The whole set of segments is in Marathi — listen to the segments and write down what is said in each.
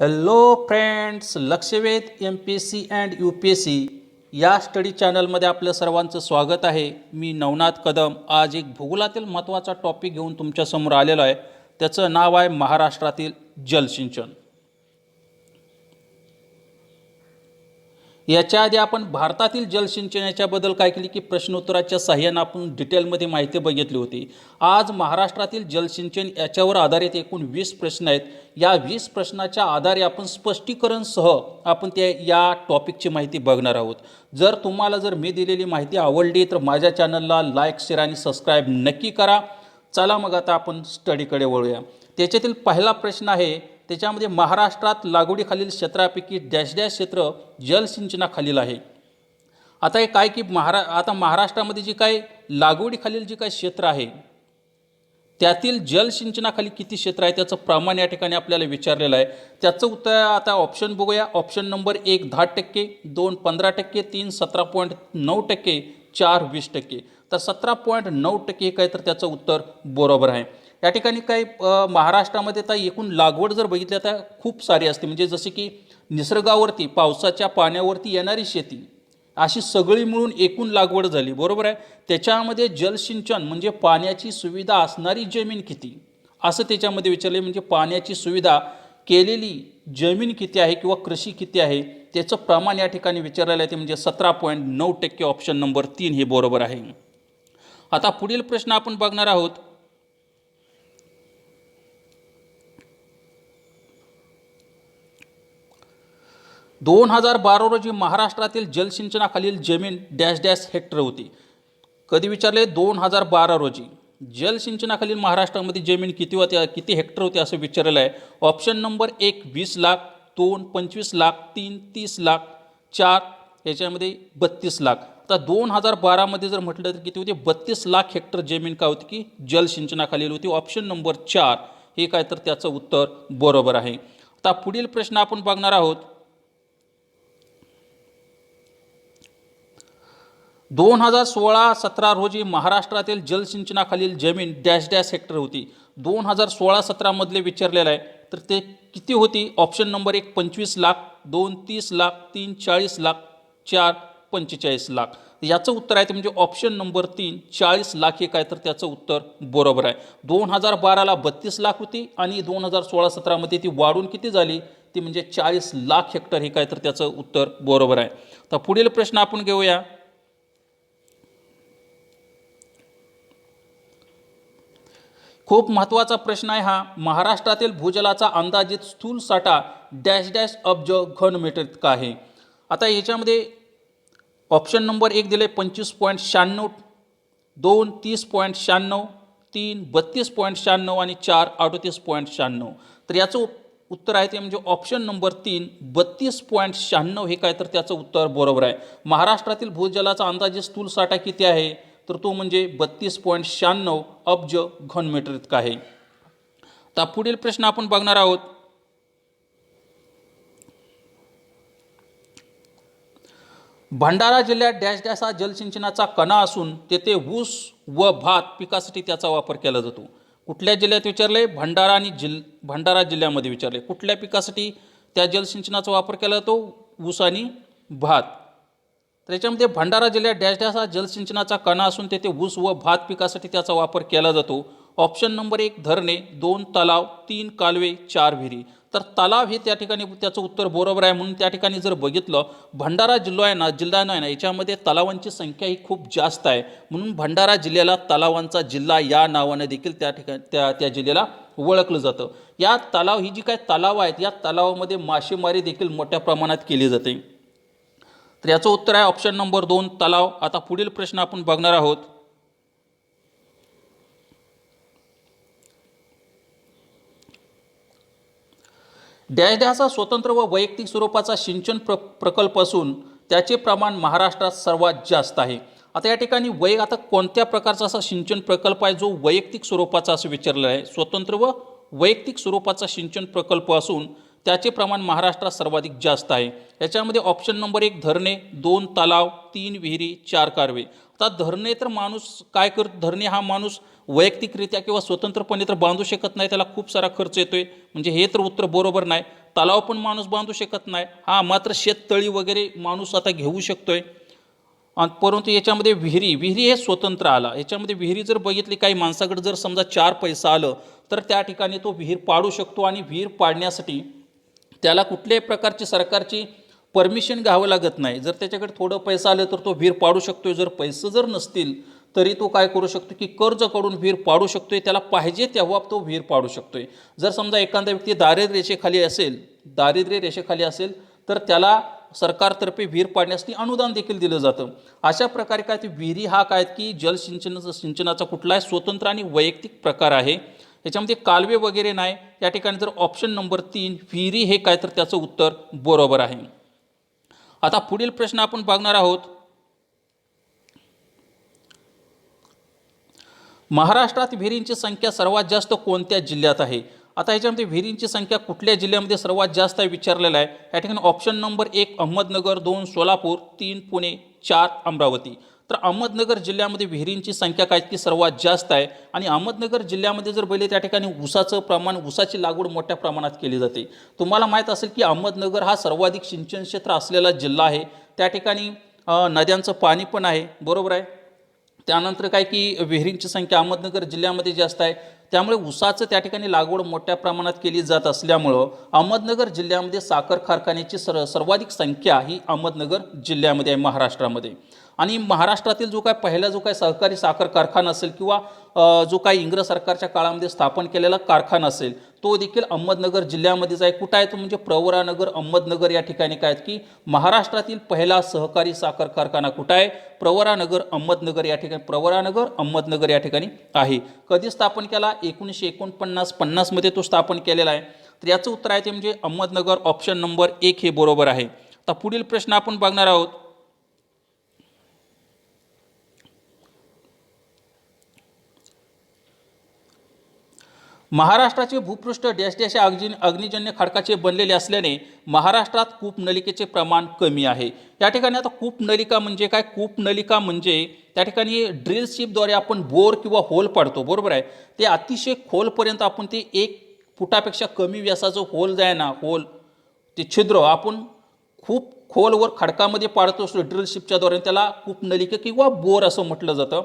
Hello friends Lakshvedh M P S C and U P S C या स्टडी चॅनलमध्ये आपलं सर्वांचं स्वागत आहे. मी नवनाथ कदम. आज एक भूगोलातील महत्त्वाचा टॉपिक घेऊन तुमच्यासमोर आलेलो आहे. त्याचं नाव आहे महाराष्ट्रातील जलसिंचन. याच्या आधी आपण भारतातील जलसिंचन याच्याबद्दल काय केली की प्रश्नोत्तराच्या साह्यानं आपण डिटेलमध्ये माहिती बघितली होती. आज महाराष्ट्रातील जलसिंचन याच्यावर आधारित एकूण वीस प्रश्न आहेत. या वीस प्रश्नाच्या आधारे आपण स्पष्टीकरणसह आपण त्या या टॉपिकची माहिती बघणार आहोत. जर तुम्हाला जर मी दिलेली माहिती आवडली तर माझ्या चॅनलला लाईक शेअर आणि सबस्क्राईब नक्की करा. चला मग आता आपण स्टडीकडे वळूया. त्याच्यातील पहिला प्रश्न आहे त्याच्यामध्ये महाराष्ट्रात लागवडीखालील क्षेत्रापैकी डॅश डॅश क्षेत्र जलसिंचनाखालील आहे. आता हे काय की महारा आता महाराष्ट्रामध्ये जी काय लागवडीखालील जी काय क्षेत्र आहे त्यातील जलसिंचनाखाली किती क्षेत्र आहे त्याचं प्रमाण या ठिकाणी आपल्याला विचारलेलं आहे. त्याचं उत्तर आता ऑप्शन बघूया. ऑप्शन नंबर एक दहा टक्के दोन पंधरा टक्के तीन सतरा पॉईंट नऊ टक्के चार वीस टक्के. तर सतरा पॉईंट नऊ टक्के काय तर त्याचं उत्तर बरोबर आहे. या ठिकाणी काही महाराष्ट्रामध्ये आता एकूण लागवड जर बघितली तर खूप सारी असते. म्हणजे जसे की निसर्गावरती पावसाच्या पाण्यावरती येणारी शेती अशी सगळी मिळून एकूण लागवड झाली. बरोबर आहे? त्याच्यामध्ये जलसिंचन म्हणजे पाण्याची सुविधा असणारी जमीन किती? असं त्याच्यामध्ये विचारले म्हणजे पाण्याची सुविधा केलेली जमीन किती आहे किंवा कृषी किती आहे त्याचं प्रमाण या ठिकाणी विचारलेलं आहे ते म्हणजे सतरा पॉईंट नऊ टक्के ऑप्शन नंबर तीन हे बरोबर आहे. आता पुढील प्रश्न आपण बघणार आहोत. दोन हजार बारा रोजी महाराष्ट्रातील जलसिंचनाखालील जमीन डॅश डॅश हेक्टर होती. कधी विचारले? दोन हजार बारा रोजी. जलसिंचनाखालील महाराष्ट्रामध्ये जमीन किती होती किती हेक्टर होती असं विचारलेलं आहे. ऑप्शन नंबर एक वीस लाख दोन पंचवीस लाख तीन तीस लाख चार याच्यामध्ये बत्तीस लाख. आता दोन हजार बारामध्ये जर म्हटलं तर किती होती? बत्तीस लाख हेक्टर जमीन काय होती की जलसिंचनाखालील होती? ऑप्शन नंबर चार हे काय तर त्याचं उत्तर बरोबर आहे. आता पुढील प्रश्न आपण बघणार आहोत. दोन हजार सोळा सतरा रोजी महाराष्ट्रातील जलसिंचनाखालील जमीन डॅश डॅश हेक्टर होती. दोन हजार सोळा सतरामधले विचारलेलं आहे तर ते किती होती? ऑप्शन नंबर एक पंचवीस लाख दोन तीस लाख तीन चाळीस लाख चार पंचेचाळीस लाख. याचं उत्तर आहे ते म्हणजे ऑप्शन नंबर तीन चाळीस लाख हे काय तर त्याचं उत्तर बरोबर आहे. दोन हजार बाराला बत्तीस लाख होती आणि दोन हजार सोळा सतरामध्ये ती वाढून किती झाली? ती म्हणजे चाळीस लाख हेक्टर हे काय तर त्याचं उत्तर बरोबर आहे. तर पुढील प्रश्न आपण घेऊया. खूप महत्त्वाचा प्रश्न आहे हा. महाराष्ट्रातील भूजलाचा अंदाजित स्थूल साठा डॅश डॅश अब्ज घनमीटर इतका आहे. आता याच्यामध्ये ऑप्शन नंबर एक दिले पंचवीस पॉईंट शहाण्णव दोन तीस पॉईंट शहाण्णव तीन बत्तीस पॉईंट शहाण्णव आणि चार अडतीस पॉईंट शहाण्णव. तर याचं उत्तर आहे ते म्हणजे ऑप्शन नंबर तीन बत्तीस पॉईंट शहाण्णव हे काय तर त्याचं उत्तर बरोबर आहे. महाराष्ट्रातील भूजलाचा अंदाजे स्थूल साठा किती आहे? तर तो म्हणजे बत्तीस पॉईंट शहाण्णव अब्ज घनमीटर इतका आहे. आता पुढील प्रश्न आपण बघणार आहोत. भंडारा जिल्ह्यात डॅश डॅश हा जलसिंचनाचा कणा असून तेथे ऊस व भात पिकासाठी त्याचा वापर केला जातो. कुठल्या जिल्ह्यात विचारले? भंडारा आणि जिल भंडारा जिल्ह्यामध्ये विचारले. कुठल्या पिकासाठी त्या जलसिंचनाचा वापर केला जातो? ऊस आणि भात. तर याच्यामध्ये भंडारा जिल्ह्यात डॅश डॅश हा जलसिंचनाचा कणा असून तेथे ऊस व भात पिकासाठी त्याचा वापर केला जातो. ऑप्शन नंबर एक धरणे दोन तलाव तीन कालवे चार विहिरी. तर तलाव हे त्या ठिकाणी त्याचं उत्तर बरोबर आहे म्हणून त्या ठिकाणी जर बघितलं भंडारा जिल्हा आहे ना जिल्हा आहे ना याच्यामध्ये तलावांची संख्या ही खूप जास्त आहे. म्हणून भंडारा जिल्ह्याला तलावांचा जिल्हा या नावाने देखील त्या ठिकाणी त्या त्या जिल्ह्याला ओळखलं जातं. या तलाव ही जी काय तलाव आहेत या तलावामध्ये मासेमारी देखील मोठ्या प्रमाणात केली जाते. तर याचं उत्तर आहे ऑप्शन नंबर दोन तलाव. आता पुढील प्रश्न आपण बघणार आहोत. डॅश स्वतंत्र व वैयक्तिक स्वरूपाचा सिंचन प्र प्रकल्प असून त्याचे प्रमाण महाराष्ट्रात सर्वात जास्त आहे. आता या ठिकाणी वै आता कोणत्या प्रकारचा असा सिंचन प्रकल्प आहे जो वैयक्तिक स्वरूपाचा असं विचारलेला आहे? स्वतंत्र व वैयक्तिक स्वरूपाचा सिंचन प्रकल्प असून त्याचे प्रमाण महाराष्ट्रात सर्वाधिक जास्त आहे. याच्यामध्ये ऑप्शन नंबर एक धरणे दोन तलाव तीन विहिरी चार कारवे. आता धरणे तर माणूस काय कर धरणे हा माणूस वैयक्तिकरित्या किंवा स्वतंत्रपणे तर बांधू शकत नाही त्याला खूप सारा खर्च येतोय. म्हणजे हे तर उत्तर बरोबर नाही. तलाव पण माणूस बांधू शकत नाही. हा मात्र शेततळी वगैरे माणूस आता घेऊ शकतोय. आहे परंतु याच्यामध्ये विहिरी विहिरी हे स्वतंत्र आला. याच्यामध्ये विहिरी जर बघितली काही माणसाकडे जर समजा चार पैसा आलं तर त्या ठिकाणी तो विहीर पाडू शकतो आणि विहीर पाडण्यासाठी त्याला कुठल्याही प्रकारची सरकारची परमिशन घ्यावं लागत नाही. जर त्याच्याकडे थोडं पैसा आलं तर तो विहीर पाडू शकतो जर पैसे जर नसतील तरी तो काय करू शकतो की कर्ज काढून विहीर पाडू शकतोय. त्याला पाहिजे तेव्हा तो विहीर पाडू शकतोय. जर समजा एखादा व्यक्ती दारिद्र्य रेषेखाली असेल दारिद्र्य रेषेखाली असेल तर त्याला सरकारतर्फे विहीर पाडण्यासाठी अनुदान देखील दिलं जातं. अशा प्रकारे काय ते विहिरी हा काय की जलसिंचनाचा सिंचनाचा कुठलाही स्वतंत्र आणि वैयक्तिक प्रकार आहे. याच्यामध्ये कालवे वगैरे नाही. या ठिकाणी जर ऑप्शन नंबर तीन विहिरी हे काय तर त्याचं उत्तर बरोबर आहे. आता पुढील प्रश्न आपण बघणार आहोत. महाराष्ट्रात विहिरींची संख्या सर्वात जास्त कोणत्या जिल्ह्यात आहे? आता ह्याच्यामध्ये विहिरींची संख्या कुठल्या जिल्ह्यामध्ये सर्वात जास्त आहे विचारलेला आहे? या ठिकाणी ऑप्शन नंबर एक अहमदनगर दोन सोलापूर तीन पुणे चार अमरावती. तर अहमदनगर जिल्ह्यामध्ये विहिरींची संख्या काय? की सर्वात जास्त आहे. आणि अहमदनगर जिल्ह्यामध्ये जर पहिले त्या ठिकाणी ऊसाचं प्रमाण ऊसाची लागवड मोठ्या प्रमाणात केली जाते. तुम्हाला माहीत असेल की अहमदनगर हा सर्वाधिक सिंचन क्षेत्र असलेला जिल्हा आहे. त्या ठिकाणी नद्यांचं पाणी पण आहे. बरोबर आहे? त्यानंतर काय की विहिरींची संख्या अहमदनगर जिल्ह्यामध्ये जास्त आहे. त्यामुळे ऊसाचं त्या ठिकाणी लागवड मोठ्या प्रमाणात केली जात असल्यामुळं अहमदनगर जिल्ह्यामध्ये साखर कारखान्याची सर सर्वाधिक संख्या ही अहमदनगर जिल्ह्यामध्ये आहे महाराष्ट्रामध्ये. आणि महाराष्ट्रातील जो काय पहिला जो काय सहकारी साखर कारखाना असेल किंवा जो काय इंग्रज सरकारच्या काळामध्ये स्थापन केलेला कारखाना असेल तो देखील अहमदनगर जिल्ह्यामध्येच आहे. कुठं आहे तो? म्हणजे प्रवरानगर अहमदनगर या ठिकाणी काय आहेत की महाराष्ट्रातील पहिला सहकारी साखर कारखाना कुठं आहे? प्रवरानगर अहमदनगर या ठिकाणी प्रवरानगर अहमदनगर या ठिकाणी आहे. कधी स्थापन केला? एकोणीसशे एकोणपन्नास पन्नासमध्ये तो स्थापन केलेला आहे. तर याचं उत्तर आहे ते म्हणजे अहमदनगर ऑप्शन नंबर एक हे बरोबर आहे. आता पुढील प्रश्न आपण बघणार आहोत. महाराष्ट्राचे भूपृष्ठ डॅश डॅश अग्नि अग्निजन्य खडकाचे बनलेले असल्याने महाराष्ट्रात कूपनलिकेचे प्रमाण कमी आहे. या ठिकाणी आता कूपनलिका म्हणजे काय? कूपनलिका म्हणजे त्या ठिकाणी ड्रिल शिपद्वारे आपण बोर किंवा होल पाडतो. बरोबर आहे? ते अतिशय खोलपर्यंत आपण ते एक फुटापेक्षा कमी व्यासाचं होल जाय ना होल ते छिद्र आपण खूप खोलवर खडकामध्ये पाडतो असतो ड्रिल शिपच्याद्वारे त्याला कूपनलिका किंवा बोर असं म्हटलं जातं.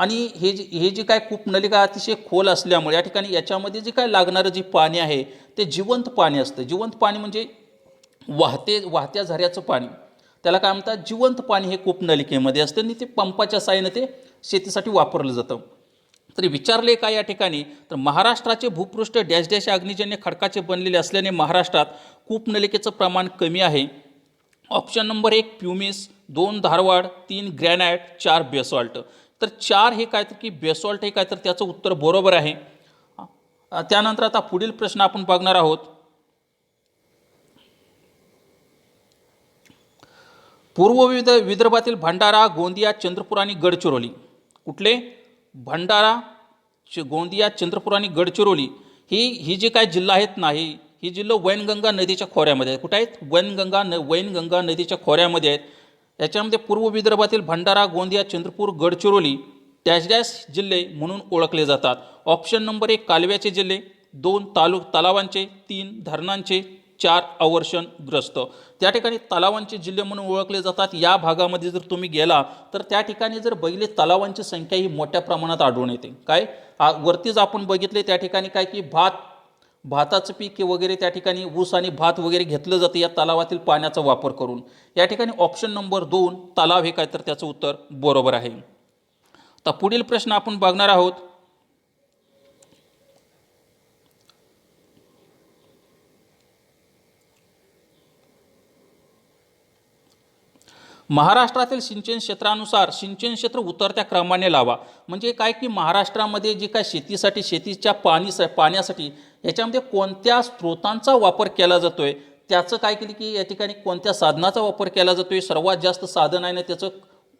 आणि हे जे हे जे काय कूपनलिका अतिशय खोल असल्यामुळे या ठिकाणी याच्यामध्ये जे काय लागणारं जे पाणी आहे ते जिवंत पाणी असतं. जिवंत पाणी म्हणजे वाहते वाहत्या झऱ्याचं पाणी. त्याला काय म्हणतात? जिवंत पाणी हे कूपनलिकेमध्ये असतं आणि ते पंपाच्या साहाय्याने ते शेतीसाठी वापरलं जातं. तरी विचारले का या ठिकाणी? तर महाराष्ट्राचे भूपृष्ठ डॅश डॅश अग्निजन्य खडकाचे बनलेले असल्याने महाराष्ट्रात कूपनलिकेचं प्रमाण कमी आहे. ऑप्शन नंबर एक प्युमिस दोन धारवाड तीन ग्रॅनाइट चार बेसॉल्ट. तर चार हे काय तर की बेसॉल्ट हे काय तर त्याचं उत्तर बरोबर आहे. त्यानंतर आता पुढील प्रश्न आपण बघणार आहोत. पूर्व विद विदर्भातील भंडारा गोंदिया चंद्रपूर आणि गडचिरोली. कुठले? भंडारा च गोंदिया चंद्रपूर आणि गडचिरोली. ही ही जी काय जिल्हा आहेत नाही ही जिल्हा वैनगंगा नदीच्या खोऱ्यामध्ये आहेत. कुठे आहेत? वैनगंगा न वैनगंगा नदीच्या खोऱ्यामध्ये आहेत. याच्यामध्ये पूर्व विदर्भातील भंडारा गोंदिया चंद्रपूर गडचिरोली डॅश डॅश जिल्हे म्हणून ओळखले जातात. ऑप्शन नंबर एक कालव्याचे जिल्हे दोन तालुक तलावांचे तीन धरणांचे चार अवर्षणग्रस्त. त्या ठिकाणी तलावांचे जिल्हे म्हणून ओळखले जातात. या भागामध्ये जर तुम्ही गेला तर त्या ठिकाणी जर बघितले तलावांची संख्या ही मोठ्या प्रमाणात आढळून येते. काय? आ- वरतीच आपण बघितले त्या ठिकाणी काय की भात भाताचं पीक वगैरे त्या ठिकाणी ऊस आणि भात वगैरे घेतलं जातं या तलावातील पाण्याचा वापर करून. या ठिकाणी ऑप्शन नंबर दोन तलाव हे काय तर त्याचं उत्तर बरोबर आहे. आता पुढील प्रश्न आपण बघणार आहोत. महाराष्ट्रातील सिंचन क्षेत्रानुसार सिंचन क्षेत्र उतरत्या क्रमाने लावा. म्हणजे काय की महाराष्ट्रामध्ये जी काय शेतीसाठी शेतीच्या पाणी पाण्यासाठी याच्यामध्ये कोणत्या स्रोतांचा वापर केला जातो आहे त्याचं काय केलं की या ठिकाणी कोणत्या साधनाचा वापर केला जातो आहे सर्वात जास्त साधन आहे ना त्याचं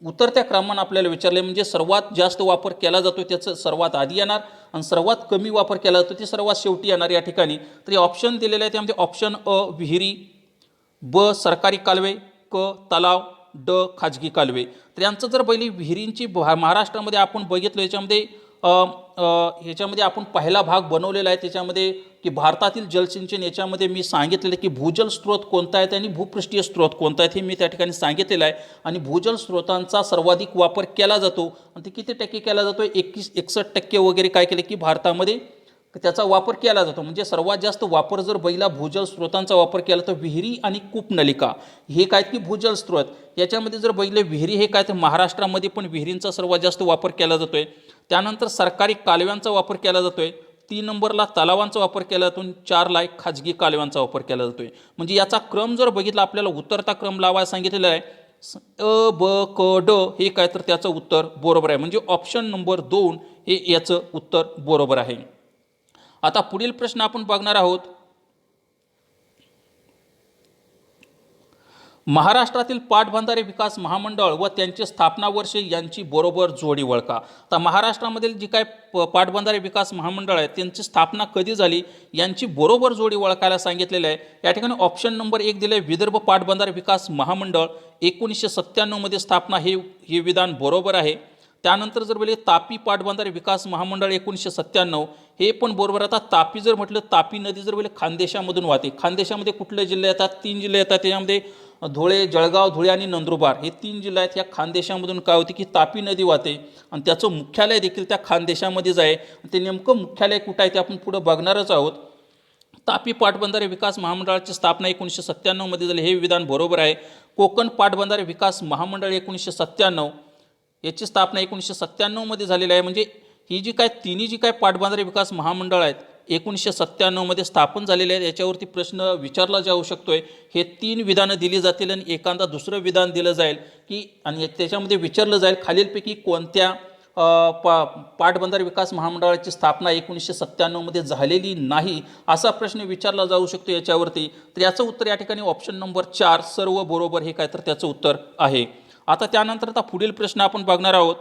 उतरत्या क्रमानं आपल्याला विचारले. म्हणजे सर्वात जास्त वापर केला जातो त्याचं सर्वात आधी येणार आणि सर्वात कमी वापर केला जातो ते सर्वात शेवटी येणार या ठिकाणी. तर हे ऑप्शन दिलेलं आहे त्यामध्ये ऑप्शन अ विहिरी ब सरकारी कालवे क तलाव ड खाजगी कालवे. तर यांचं जर पहिली विहिरींची भा- महाराष्ट्रामध्ये आपण बघितलं याच्यामध्ये ह्याच्यामध्ये आपण पहिला भाग बनवलेला आहे. त्याच्यामध्ये की भारतातील जलसिंचन याच्यामध्ये मी सांगितलेलं आहे की भूजल स्रोत कोणता आहेत आणि भूपृष्ठीय स्रोत कोणता आहेत हे मी त्या ठिकाणी सांगितलेलं आहे. आणि भूजल स्रोतांचा सर्वाधिक वापर केला जातो. आणि ते किती टक्के केला जातो एकवीस एकसष्ट टक्के वगैरे काय केलं की भारतामध्ये त्याचा वापर केला जातो. म्हणजे सर्वात जास्त वापर जर बैला भूजल स्रोतांचा वापर केला तर विहिरी आणि कूपनलिका हे काय की भूजल स्रोत? याच्यामध्ये जर बघितले विहिरी हे काय तर महाराष्ट्रामध्ये पण विहिरींचा सर्वात जास्त वापर केला जातो आहे त्यानंतर सरकारी कालव्यांचा वापर केला जातो आहे तीन नंबरला तलावांचा वापर केला जातो चारला एक खाजगी कालव्यांचा वापर केला जातो आहे म्हणजे याचा क्रम जर बघितला आपल्याला उतरता क्रम लावायला सांगितलेला आहे. अ ब क ड हे काय तर त्याचं उत्तर बरोबर आहे. म्हणजे ऑप्शन नंबर दोन हे याचं उत्तर बरोबर आहे. आता पुढील प्रश्न आपण बघणार आहोत. महाराष्ट्रातील पाटबंधारे विकास महामंडळ व त्यांचे स्थापना वर्ष यांची बरोबर जोडी वळका आता महाराष्ट्रामधील जी काय प पाटबंधारे विकास महामंडळ आहे त्यांची स्थापना कधी झाली यांची बरोबर जोडी ओळखायला सांगितलेलं आहे. या ठिकाणी ऑप्शन नंबर एक दिलं आहे विदर्भ पाटबंधारे विकास महामंडळ एकोणीसशे सत्त्याण्णवमध्ये स्थापना हे हे विधान बरोबर आहे. त्यानंतर जर बोलले तापी पाटबंधारे विकास महामंडळ एकोणीसशे सत्त्याण्णव हे पण बरोबर. आता तापी जर म्हटलं तापी नदी जर बोलले खानदेशामधून वाहते. खानदेशामध्ये कुठले जिल्हे येतात? तीन जिल्हे येतात. त्याच्यामध्ये धुळे जळगाव धुळे आणि नंदुरबार हे तीन जिल्हे आहेत. या खानदेशामधून काय होते की तापी नदी वाहते. आणि त्याचं मुख्यालय देखील त्या खानदेशामध्येच आहे. ते नेमकं मुख्यालय कुठं आहे ते आपण पुढं बघणारच आहोत. तापी पाटबंधारे विकास महामंडळाची स्थापना एकोणीसशे सत्त्याण्णवमध्ये झाली. हे विधान बरोबर आहे. कोकण पाटबंधारे विकास महामंडळ एकोणीसशे सत्त्याण्णव याची स्थापना एकोणीसशे सत्त्याण्णवमध्ये झालेली आहे. म्हणजे ही जी काय तिन्ही जी काय पाटबंधारे विकास महामंडळ आहेत एकोणीसशे सत्त्याण्णवमध्ये स्थापन झालेले आहेत. याच्यावरती प्रश्न विचारला जाऊ शकतो आहे हे तीन विधानं दिली जातील आणि एखादा दुसरं विधान दिलं जाईल की आणि त्याच्यामध्ये विचारलं जाईल खालीलपैकी कोणत्या पा पाटबंधारे विकास महामंडळाची स्थापना एकोणीसशे सत्त्याण्णवमध्ये झालेली नाही असा प्रश्न विचारला जाऊ शकतो याच्यावरती. तर याचं उत्तर या ठिकाणी ऑप्शन नंबर चार सर्व बरोबर हे काय तर त्याचं उत्तर आहे. आता त्यानंतर आता पुढील प्रश्न आपण बघणार आहोत.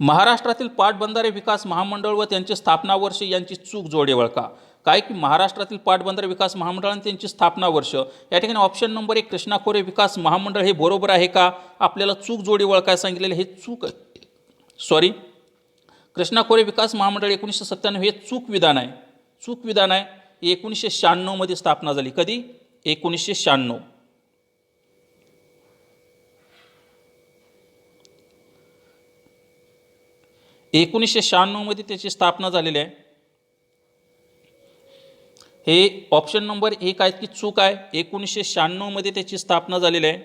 महाराष्ट्रातील पाटबंधारे विकास महामंडळ व त्यांचे स्थापना वर्ष यांची चूक जोडे वळका काय की महाराष्ट्रातील पाटबंधारे विकास महामंडळ आणि त्यांची स्थापना वर्ष या ठिकाणी ऑप्शन नंबर एक कृष्णा खोरे विकास महामंडळ हे बरोबर आहे का? आपल्याला चूक जोडी वळखाय सांगितलेले हे चूक सॉरी कृष्णा खोरे विकास महामंडळ एकोणीसशे सत्त्याण्णव हे चूक विधान आहे. चूक विधान आहे. एकोणीसशे शहाण्णवमध्ये स्थापना झाली. कधी? एकोणीसशे शहाण्णव. एकोणीसशे शहाण्णवमध्ये त्याची स्थापना झालेली आहे. हे ऑप्शन नंबर एक आहे की चूक आहे. एकोणीसशे शहाण्णवमध्ये त्याची स्थापना झालेली आहे.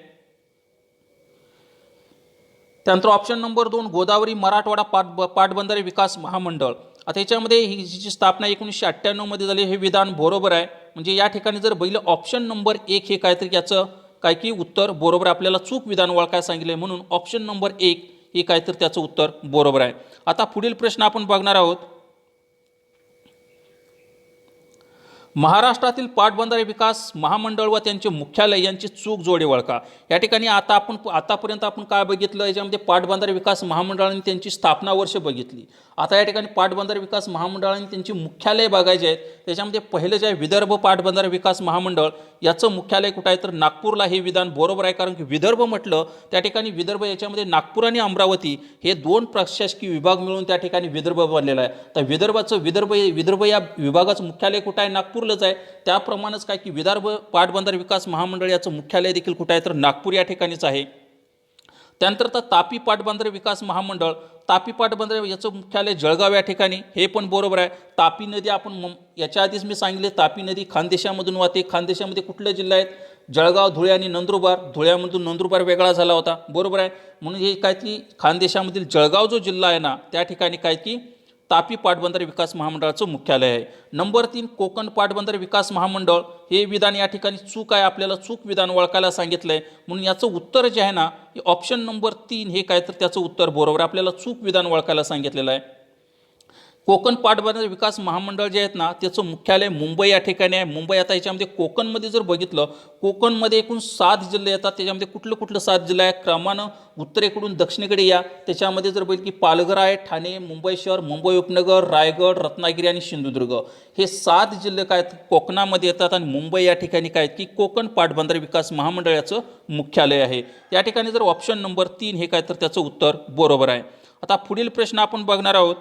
त्यानंतर ऑप्शन नंबर दोन गोदावरी मराठवाडा पाट पाटबंधारे विकास महामंडळ. आता याच्यामध्ये ही जी स्थापना एकोणीसशे अठ्ठ्याण्णवमध्ये झाली हे विधान बरोबर आहे. म्हणजे या ठिकाणी जर बैल ऑप्शन नंबर एक हे काहीतरी याचं काय की उत्तर बरोबर आपल्याला चूक विधान ओळखायला सांगितलं आहे म्हणून ऑप्शन नंबर एक हे काहीतरी त्याचं उत्तर बरोबर आहे. आता पुढील प्रश्न आपण बघणार आहोत. महाराष्ट्रातील पाटबंधारे विकास महामंडळ व त्यांचे मुख्यालय यांची चूक जोडे वळका या ठिकाणी आता आपण आतापर्यंत आपण काय बघितलं? याच्यामध्ये पाटबंधारे विकास महामंडळाने त्यांची स्थापना वर्ष बघितली. आता या ठिकाणी पाटबंधारे विकास महामंडळाने त्यांची मुख्यालय बघायचे आहेत. त्याच्यामध्ये पहिलं जे आहे विदर्भ पाटबंधारे विकास महामंडळ याचं मुख्यालय कुठं आहे? तर नागपूरला हे विधान बरोबर आहे कारण की विदर्भ म्हटलं त्या ठिकाणी विदर्भ याच्यामध्ये नागपूर आणि अमरावती हे दोन प्रशासकीय विभाग मिळून त्या ठिकाणी विदर्भ बनलेला आहे. तर विदर्भाचं विदर्भ विदर्भ या विभागाचं मुख्यालय कुठं आहे? नागपूर नागपूरलाच आहे. त्याप्रमाणेच काय की विदर्भ पाटबंधारे विकास महामंडळ याचं मुख्यालय देखील कुठं आहे? तर नागपूर या ठिकाणीच आहे. त्यानंतर तर तापी पाटबंधारे विकास महामंडळ तापी पाटबंधारे याचं मुख्यालय जळगाव या ठिकाणी हे पण बरोबर आहे. तापी नदी आपण याच्या आधीच मी सांगितले तापी नदी खानदेशामधून वाहते. खानदेशामध्ये कुठले जिल्हे आहेत? जळगाव धुळे आणि नंदुरबार. धुळ्यामधून नंदुरबार वेगळा झाला होता. बरोबर आहे. म्हणून हे काय की खानदेशामधील जळगाव जो जिल्हा आहे ना त्या ठिकाणी काय की तापी पाटबंधारे विकास महामंडळाचं मुख्यालय आहे. नंबर तीन कोकण पाटबंधारे विकास महामंडळ. हे विधान या ठिकाणी चूक आहे आपल्याला चूक विधान ओळखायला सांगितलं आहे म्हणून याचं उत्तर जे आहे ना हे ऑप्शन नंबर तीन हे काय तर त्याचं उत्तर बरोबर आपल्याला चूक विधान ओळखायला सांगितलेलं आहे. कोकण पाटबंधारे विकास महामंडळ जे आहेत ना त्याचं मुख्यालय मुंबई या ठिकाणी आहे. मुंबई आता याच्यामध्ये कोकणमध्ये जर बघितलं कोकणमध्ये एकूण सात जिल्हे येतात. त्याच्यामध्ये कुठलं कुठलं सात जिल्हे आहे क्रमानं उत्तरेकडून दक्षिणेकडे या. त्याच्यामध्ये जर बघितलं की पालघर आहे ठाणे मुंबई शहर मुंबई उपनगर रायगड रत्नागिरी आणि सिंधुदुर्ग. हे सात जिल्हे काय आहेत? कोकणामध्ये येतात आणि मुंबई या ठिकाणी काय आहेत? की कोकण पाटबंधारे विकास महामंडळाचं मुख्यालय आहे. या ठिकाणी जर ऑप्शन नंबर तीन हे काय तर त्याचं उत्तर बरोबर आहे. आता पुढील प्रश्न आपण बघणार आहोत.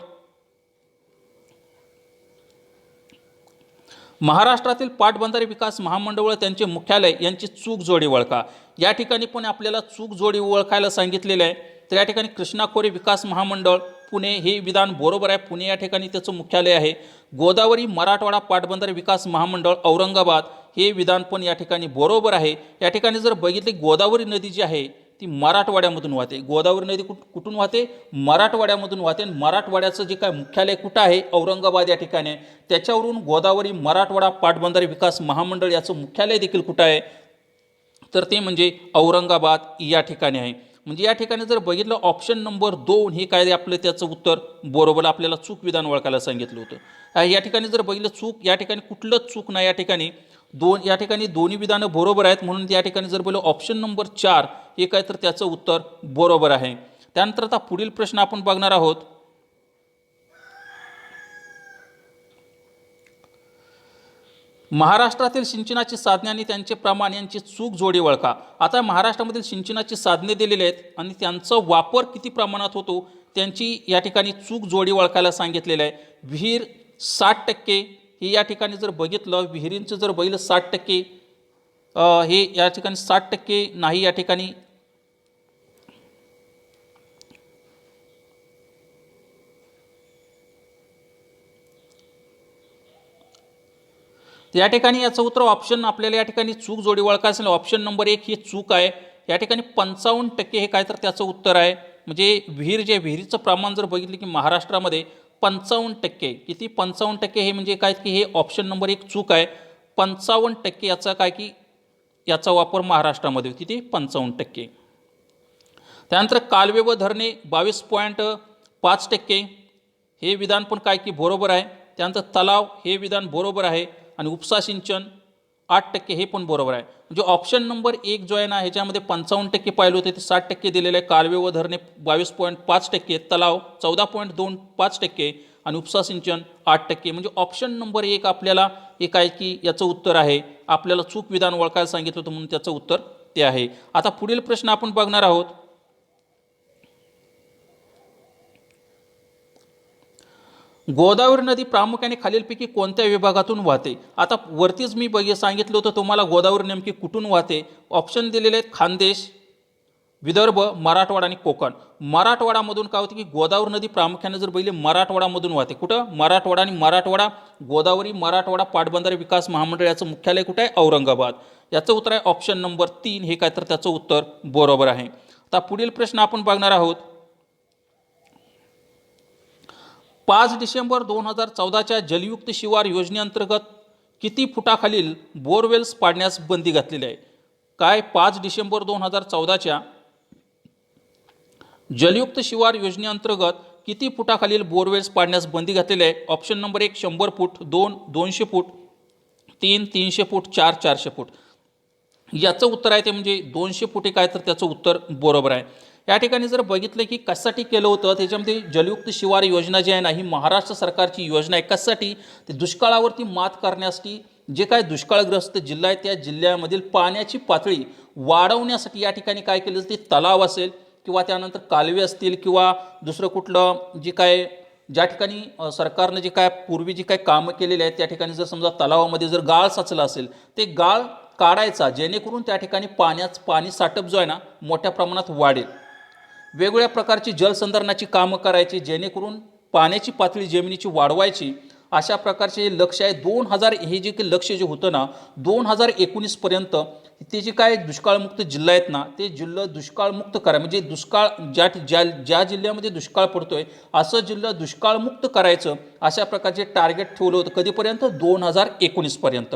महाराष्ट्रातील पाटबंधारे विकास महामंडळ त्यांचे मुख्यालय यांची चूक जोडी ओळखा या ठिकाणी पण आपल्याला चूक जोडी ओळखायला सांगितलेलं आहे. तर या ठिकाणी कृष्णा खोरे विकास महामंडळ पुणे हे विधान बरोबर आहे. पुणे या ठिकाणी त्याचं मुख्यालय आहे. गोदावरी मराठवाडा पाटबंधारे विकास महामंडळ औरंगाबाद हे विधान पण या ठिकाणी बरोबर आहे. या ठिकाणी जर बघितले गोदावरी नदी जी आहे ती मराठवाड्यामधून वाहते. गोदावरी नदी कुठ कुठून वाहते? मराठवाड्यामधून वाहते. आणि मराठवाड्याचं जे काय मुख्यालय कुठं आहे? औरंगाबाद या ठिकाणी आहे. त्याच्यावरून गोदावरी मराठवाडा पाटबंधारे विकास महामंडळ याचं मुख्यालय देखील कुठं आहे? तर ते म्हणजे औरंगाबाद या ठिकाणी आहे. म्हणजे या ठिकाणी जर बघितलं ऑप्शन नंबर दोन हे काय आपलं? त्याचं उत्तर बरोबर आपल्याला चूक विधान ओळखायला सांगितलं होतं. या ठिकाणी जर बघितलं चूक या ठिकाणी कुठलंच चूक नाही या ठिकाणी. दोन या ठिकाणी दोन्ही विधानं बरोबर आहेत. म्हणून या ठिकाणी जर बोललं ऑप्शन नंबर चार एक आहे तर त्याचं उत्तर बरोबर आहे. त्यानंतर आता पुढील प्रश्न आपण बघणार आहोत. महाराष्ट्रातील सिंचनाची साधने आणि त्यांचे प्रमाण यांची चूक जोडी ओळखा आता महाराष्ट्रामधील सिंचनाची साधने दिलेली आहेत आणि त्यांचा वापर किती प्रमाणात होतो त्यांची या ठिकाणी चूक जोडी ओळखायला सांगितलेलं आहे. विहीर साठ टक्के हे या ठिकाणी जर बघितलं विहिरींचं जर बैल साठ टक्के हे या ठिकाणी साठ टक्के नाही या ठिकाणी या ठिकाणी याचं उत्तर ऑप्शन आपल्याला या ठिकाणी चूक जोडी ओळखायचं असेल ऑप्शन नंबर एक ही चूक आहे. या ठिकाणी पंचावन्न टक्के हे काय तर त्याचं उत्तर आहे. म्हणजे विहीर जे विहिरीचं प्रमाण जर बघितलं की महाराष्ट्रामध्ये पंचावन्न टक्के. किती? पंचावन्न टक्के हे म्हणजे काय की हे ऑप्शन नंबर एक चूक आहे. पंचावन्न टक्के याचा काय की याचा वापर महाराष्ट्रामध्ये. किती? पंचावन्न टक्के. त्यानंतर कालवे व धरणे बावीस पॉईंट पाच टक्के. हे विधान पण काय की बरोबर आहे. त्यानंतर तलाव हे विधान बरोबर आहे. आणि उपसा सिंचन आठ टक्के हे पण बरोबर आहे. म्हणजे ऑप्शन नंबर एक जो आहे ना ह्याच्यामध्ये पंचावन्न टक्के पाहिलं होते ते साठ टक्के दिलेले आहे. कालवे व धरणे बावीस पॉईंट पाच टक्के तलाव चौदा पॉईंट दोन पाच टक्के आणि उपसा सिंचन आठ टक्के. म्हणजे ऑप्शन नंबर एक आपल्याला एक आहे की याचं उत्तर आहे. आपल्याला चूक विधान ओळखायला सांगितलं होतं म्हणून त्याचं उत्तर ते आहे. आता पुढील प्रश्न आपण बघणार आहोत. गोदावरी नदी प्रामुख्याने खालीलपैकी कोणत्या विभागातून वाहते. आता वरतीच मी बघ सांगितलं होतं तुम्हाला गोदावरी नेमकी कुठून वाहते? ऑप्शन दिलेले आहेत खानदेश विदर्भ मराठवाडा आणि कोकण. मराठवाडामधून काय होतं की गोदावरी नदी प्रामुख्याने जर बघितले मराठवाडामधून वाहते. कुठं? मराठवाडा आणि मराठवाडा गोदावरी मराठवाडा पाटबंधारे विकास महामंडळ याचं मुख्यालय कुठं आहे? औरंगाबाद. याचं उत्तर आहे ऑप्शन नंबर तीन. हे काय तर त्याचं उत्तर बरोबर आहे. आता पुढील प्रश्न आपण बघणार आहोत. पाच डिसेंबर दोन हजार चौदाच्या जलयुक्त शिवार योजनेअंतर्गत किती फुटाखालील बोरवेल्स पाडण्यास बंदी घातलेली आहे? काय पाच डिसेंबर दोन हजार चौदाच्या जलयुक्त शिवार योजनेअंतर्गत किती फुटाखालील बोरवेल्स पाडण्यास बंदी घातलेली आहे? ऑप्शन नंबर एक शंभर फूट दोन दोनशे फूट तीन तीनशे फूट चार चारशे फूट. याचं उत्तर आहे ते म्हणजे दोनशे फुटे काय तर त्याचं उत्तर बरोबर आहे. या ठिकाणी जर बघितलं की कशासाठी केलं होतं त्याच्यामध्ये जलयुक्त शिवार योजना जी आहे ना ही महाराष्ट्र सरकारची योजना आहे. कशासाठी? ते दुष्काळावरती मात करण्यासाठी. जे काय दुष्काळग्रस्त जिल्हा आहे त्या जिल्ह्यामधील पाण्याची पातळी वाढवण्यासाठी या ठिकाणी काय केलं ते तलाव असेल किंवा त्यानंतर कालवे असतील किंवा दुसरं कुठलं जे काय ज्या ठिकाणी सरकारनं जे काय पूर्वी जी काय कामं केलेली आहेत त्या ठिकाणी जर समजा तलावामध्ये जर गाळ साचला असेल ते गाळ काढायचा जेणेकरून त्या ठिकाणी पाण्याचं पाणी साठप जो आहे ना मोठ्या प्रमाणात वाढेल. वेगवेगळ्या प्रकारची जलसंधारणाची कामं करायची जेणेकरून पाण्याची पातळी जमिनीची वाढवायची. अशा प्रकारचे जे लक्ष आहे. दोन हजार हे जे काही लक्ष जे होतं ना दोन हजार एकोणीसपर्यंत ते जे काय दुष्काळमुक्त जिल्हा आहेत ना ते जिल्हा दुष्काळमुक्त करा म्हणजे दुष्काळ ज्या ज्या ज्या जिल्ह्यामध्ये दुष्काळ पडतोय असं जिल्हा दुष्काळमुक्त करायचं अशा प्रकारचे टार्गेट ठेवलं होतं कधीपर्यंत? दोन हजार एकोणीसपर्यंत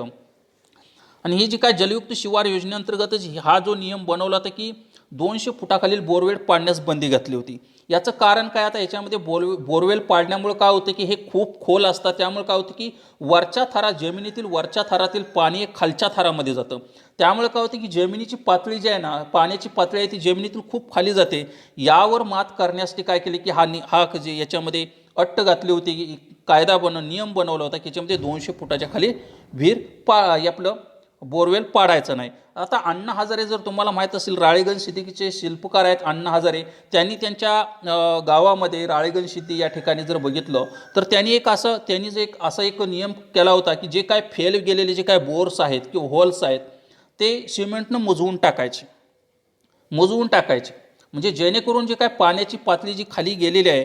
आणि ही जी काय जलयुक्त शिवार योजनेअंतर्गतच हा जो नियम बनवला होता की दोनशे फुटाखालील बोरवेल पाडण्यास बंदी घातली होती. याचं कारण काय? आता याच्यामध्ये बोर बोरवेल पाडण्यामुळे काय होतं की हे खूप खोल असतात. त्यामुळे काय होतं की वरच्या थरा जमिनीतील वरच्या थरातील पाणी हे खालच्या थरामध्ये जातं. त्यामुळे काय होतं की जमिनीची पातळी जी आहे ना पाण्याची पातळी आहे ती जमिनीतून खूप खाली जाते. यावर मात करण्यासाठी काय केले की हा नि हा जे याच्यामध्ये अट्ट घातली होती की कायदा बन नियम बनवला होता की याच्यामध्ये दोनशे फुटाच्या खाली विहीर पा आपलं बोरवेल पाडायचं नाही. आता अण्णा हजारे जर तुम्हाला माहीत असेल राळेगंज शेतीचे शिल्पकार आहेत अण्णा हजारे. त्यांनी त्यांच्या गावामध्ये राळेगंज शेती या ठिकाणी जर बघितलं तर त्यांनी एक असं त्यांनी जे एक असा एक नियम केला होता की जे काय फेल गेलेले जे काय बोर्स आहेत किंवा होल्स आहेत ते सिमेंटनं मुजवून टाकायचे. मोजवून टाकायचे. म्हणजे जेणेकरून जे काय पाण्याची पातळी जी खाली गेलेली आहे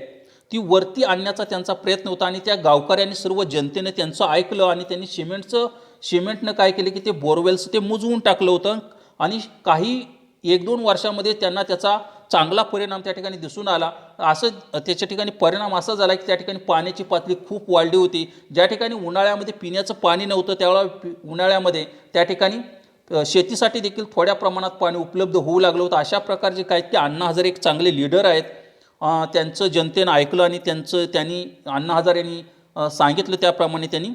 ती वरती आणण्याचा त्यांचा प्रयत्न होता आणि त्या गावकऱ्यांनी सर्व जनतेने त्यांचं ऐकलं आणि त्यांनी सिमेंटचं सिमेंटनं काय केलं की ते बोरवेल्स ते मुजवून टाकलं होतं आणि काही एक दोन वर्षामध्ये त्यांना त्याचा चांगला परिणाम त्या ठिकाणी दिसून आला. असं त्याच्या ठिकाणी परिणाम असा झाला की त्या ठिकाणी पाण्याची पातळी खूप वाढली होती. ज्या ठिकाणी उन्हाळ्यामध्ये पिण्याचं पाणी नव्हतं त्यावेळा उन्हाळ्यामध्ये त्या ठिकाणी शेतीसाठी देखील थोड्या प्रमाणात पाणी उपलब्ध होऊ लागलं होतं. अशा प्रकारचे काय की अण्णा हजारे एक चांगले लीडर आहेत. त्यांचं जनतेनं ऐकलं आणि त्यांचं त्यांनी अण्णा हजारेंनी सांगितलं त्याप्रमाणे त्यांनी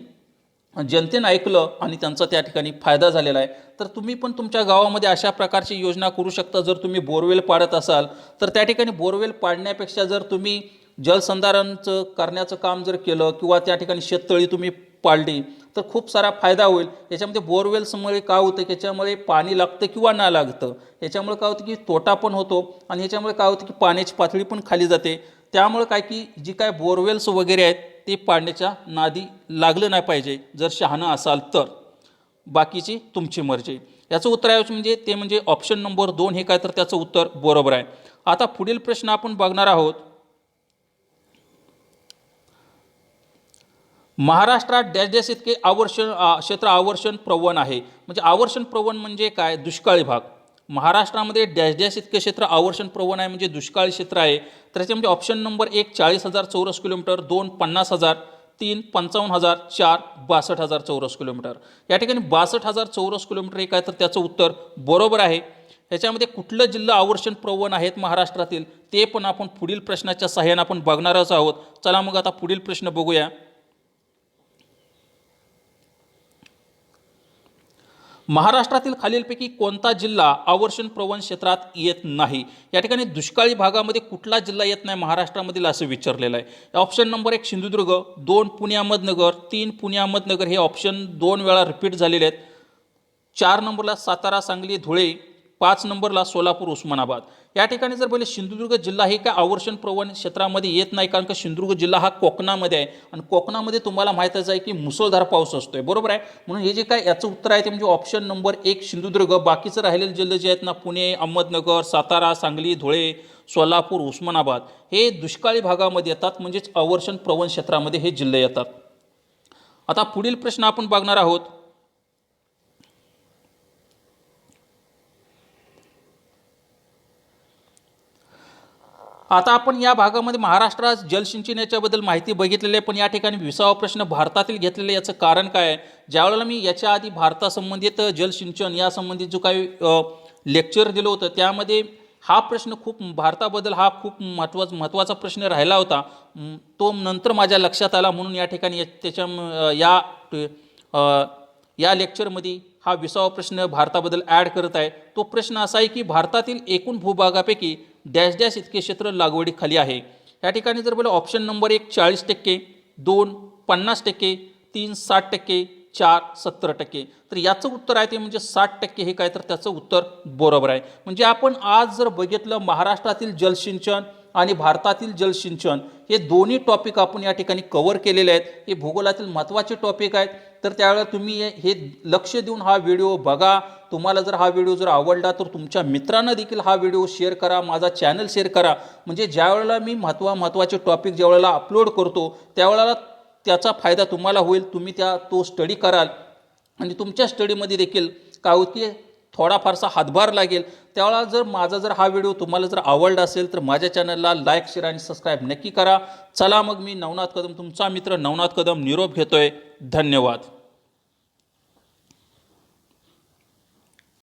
जनतेनं ऐकलं आणि त्यांचा त्या ठिकाणी फायदा झालेला आहे. तर तुम्ही पण तुमच्या गावामध्ये अशा प्रकारची योजना करू शकता. जर तुम्ही बोरवेल पाडत असाल तर त्या ठिकाणी बोरवेल पाडण्यापेक्षा जर तुम्ही जलसंधारणचं करण्याचं काम जर केलं किंवा त्या ठिकाणी शेततळी तुम्ही पाळली तर खूप सारा फायदा होईल. याच्यामध्ये बोरवेल्समुळे काय होतं? की याच्यामुळे पाणी लागतं किंवा ना लागतं? याच्यामुळे काय होतं की तोटा पण होतो आणि याच्यामुळे काय होतं की पाण्याची पातळी पण खाली जाते. त्यामुळे काय की जी काय बोरवेल्स वगैरे आहेत ते पाडण्याच्या नादी लागलं नाही पाहिजे. जर शहाणं असाल तर. बाकीची तुमची मर्जी. याचं उत्तर आहे म्हणजे, म्हणजे ते म्हणजे ऑप्शन नंबर दोन हे काय तर त्याचं उत्तर बरोबर आहे. आता पुढील प्रश्न आपण बघणार आहोत. महाराष्ट्रात डॅश डॅश इतके आवर्षण क्षेत्र आवर्षण प्रवण आहे. म्हणजे आवर्षण प्रवण म्हणजे काय? दुष्काळी भाग. महाराष्ट्रामध्ये डॅश डॅश इतके क्षेत्र आवर्षण प्रवण आहे म्हणजे दुष्काळी क्षेत्र आहे. तर त्याच्यामध्ये ऑप्शन नंबर एक चाळीस हजार चौरस किलोमीटर दोन पन्नास हजार तीन पंचावन्न हजार चार बासष्ट हजार चौरस किलोमीटर. या ठिकाणी बासष्ट हजार चौरस किलोमीटर हे काय तर त्याचं उत्तर बरोबर आहे. ह्याच्यामध्ये कुठलं जिल्हा आवर्षण प्रवण आहेत महाराष्ट्रातील ते पण आपण पुढील प्रश्नाच्या सहाय्याने आपण बघणारच आहोत. चला मग आता पुढील प्रश्न बघूया. महाराष्ट्रातील खालीलपैकी कोणता जिल्हा आवर्षण प्रवण क्षेत्रात येत नाही? या ठिकाणी दुष्काळी भागामध्ये कुठला जिल्हा येत नाही महाराष्ट्रामधील असं विचारलेलं आहे. ऑप्शन नंबर एक सिंधुदुर्ग दोन पुणे अहमदनगर तीन पुणे अहमदनगर हे ऑप्शन दोन वेळा रिपीट झालेले आहेत. चार नंबरला सातारा सांगली धुळे पाच नंबरला सोलापूर उस्मानाबाद. या ठिकाणी जर पहिले सिंधुदुर्ग जिल्हा हे काय आवर्षण प्रवण क्षेत्रामध्ये येत नाही कारण का सिंधुदुर्ग जिल्हा हा कोकणामध्ये आहे. आणि कोकणामध्ये तुम्हाला माहीतच आहे की मुसळधार पाऊस असतो आहे बरोबर आहे? म्हणून हे जे काय याचं उत्तर आहे ते म्हणजे ऑप्शन नंबर एक सिंधुदुर्ग. बाकीचं राहिलेले जिल्हे जे आहेत ना पुणे अहमदनगर सातारा सांगली धुळे सोलापूर उस्मानाबाद हे दुष्काळी भागामध्ये येतात. म्हणजेच आवर्षण प्रवण क्षेत्रामध्ये हे जिल्हे येतात. आता पुढील प्रश्न आपण बघणार आहोत. आता आपण या भागामध्ये महाराष्ट्रात जलसिंचन याच्याबद्दल माहिती बघितलेली आहे पण या ठिकाणी विसावा प्रश्न भारतातील घेतलेला याचं कारण काय आहे? ज्यावेळेला मी याच्या आधी भारतासंबंधित जलसिंचन यासंबंधित जो काही लेक्चर दिलं होतं त्यामध्ये हा प्रश्न खूप भारताबद्दल हा खूप महत्त्वाचा महत्त्वाचा प्रश्न राहिला होता. तो नंतर माझ्या लक्षात आला म्हणून या ठिकाणी त्याच्या या या लेक्चरमध्ये हा विसावा प्रश्न भारताबद्दल ॲड करत आहे. तो प्रश्न असा आहे की भारतातील एकूण भूभागापैकी डॅश डॅश इतके क्षेत्र लागवडीखाली आहे. या ठिकाणी जर बोला ऑप्शन नंबर एक चाळीस टक्के दोन पन्नास टक्के तीन साठ टक्के चार सत्तर टक्के. तर याचं उत्तर आहे ते म्हणजे साठ टक्के हे काय? तर त्याचं उत्तर बरोबर आहे. म्हणजे आपण आज जर बघितलं महाराष्ट्रातील जलसिंचन आणि भारतातील जलसिंचन हे दोन्ही टॉपिक आपण या ठिकाणी कवर केलेले आहेत. हे भूगोलातील महत्त्वाचे टॉपिक आहेत. तर त्यावेळेला तुम्ही हे- लक्ष देऊन हा व्हिडिओ बघा. तुम्हाला जर हा व्हिडिओ जर आवडला तर तुमच्या मित्रांना देखील हा व्हिडिओ शेअर करा. माझा चॅनल शेअर करा. म्हणजे ज्यावेळेला मी महत्त्वा महत्त्वाचे टॉपिक ज्यावेळेला अपलोड करतो त्यावेळेला त्याचा फायदा तुम्हाला होईल. तुम्ही त्या तो स्टडी कराल. आणि तुमच्या स्टडीमध्ये देखील काय होते थोडाफारसा हातभार लागेल. त्यावेळा जर माझा जर हा व्हिडिओ तुम्हाला जर आवडला असेल तर माझ्या चॅनलला लाईक शेअर आणि सबस्क्राईब नक्की करा. चला मग मी नवनाथ कदम तुमचा मित्र नवनाथ कदम निरोप घेतोय. धन्यवाद.